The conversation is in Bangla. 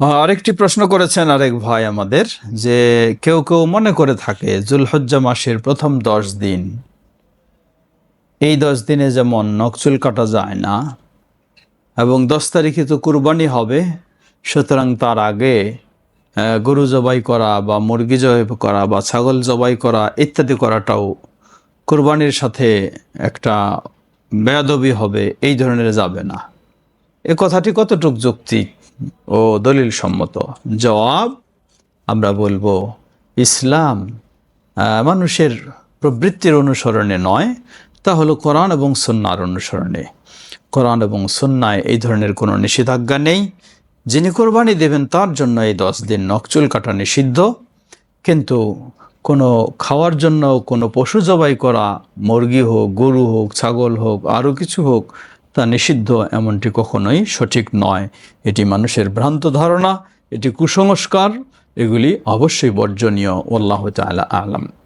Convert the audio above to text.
আরেকটি প্রশ্ন করেছেন আরেক ভাই আমাদের যে কেউ কেউ মনে করে থাকে জুলহজ্জা মাসের প্রথম দশ দিন। এই দশ দিনে যেমন নকচুল কাটা যায় না এবং দশ তারিখে তো কুরবানি হবে, সুতরাং তার আগে গরু জবাই করা বা মুরগি জবাই করা বা ছাগল জবাই করা ইত্যাদি করাটাও কুরবানির সাথে একটা বেয়াদবি হবে, এই ধরনের যাবে না। এ কথাটি কতটুক যুক্তি ও দলিল সম্মত জবাব, আমরা বলব, ইসলাম মানুষের প্রবৃত্তির অনুসরণে নয়, তা হলো কোরআন এবং সন্ন্যার অনুসরণে। কোরআন এবং সন্ন্যায় এই ধরনের কোনো নিষেধাজ্ঞা নেই। যিনি কোরবানি দেবেন তার জন্য এই দশ দিন নকচুল কাটা নিষিদ্ধ। কিন্তু কোনো খাওয়ার জন্য কোনো পশু জবাই করা, মুরগি হোক, গরু হোক, ছাগল হোক, আরও কিছু হোক তা নিষিদ্ধ এমনটি কখনোই সঠিক নয়। এটি মানুষের ভ্রান্ত ধারণা, এটি কুসংস্কার, এগুলি অবশ্যই বর্জনীয়। আল্লাহ তালা আলাম।